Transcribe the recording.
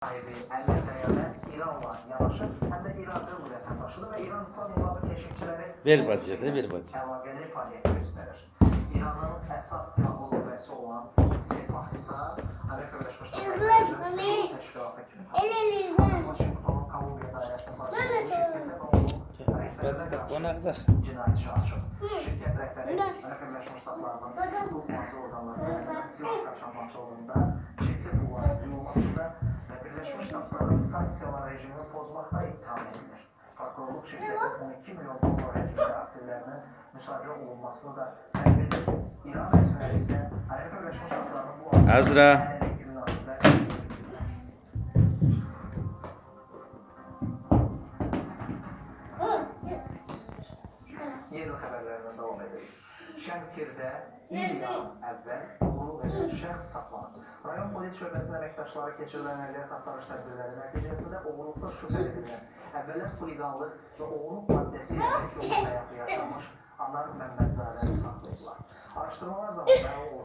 sahibi Əli Dəyəmət İranla yanaşı, həm də İran dövlət vətəndaşıdır və İran İslam İmamı keşikçiləri Ver bacıya da ver bacı. əlaqəli fəaliyyət göstərir. İranın əsas silahlı qüvvəsi olan Sepah isə Amerika Birləşmiş Ştatları təşkilatı kimi bu rəhbərlərə qonaqda. cinayət işi açıb. Şirkət rəhbəri Amerika Birləşmiş Ştatlarının hüquq mühafizə orqanları tərəfindən silah şirkət pulların yuyulmasında və Birləşmiş Ştatların sanksiyalar rejimini pozmaqda ittiham edilir. Prokurorluq şirkətin 12 milyon dollar həcmində aktivlərinin müsadirə olunmasını da tələb edir. İran rəsmiləri isə Amerika Birləşmiş Ştatlarının bu Azra. Yeni xəbərlərlə davam edirik. Şəmkirdə il əvvəl oğru edilən şəxs saxlanıb. Rayon polis şöbəsinin əməkdaşları keçirilən əməliyyat axtarış tədbirləri nəticəsində oğurluqda şübhə edilən, əvvəllər xuliqanlıq və oğurluq maddəsi ilə yol həyatı yaşamış Anar Məmmədzadə saxlayıblar. Araşdırmalar zamanı o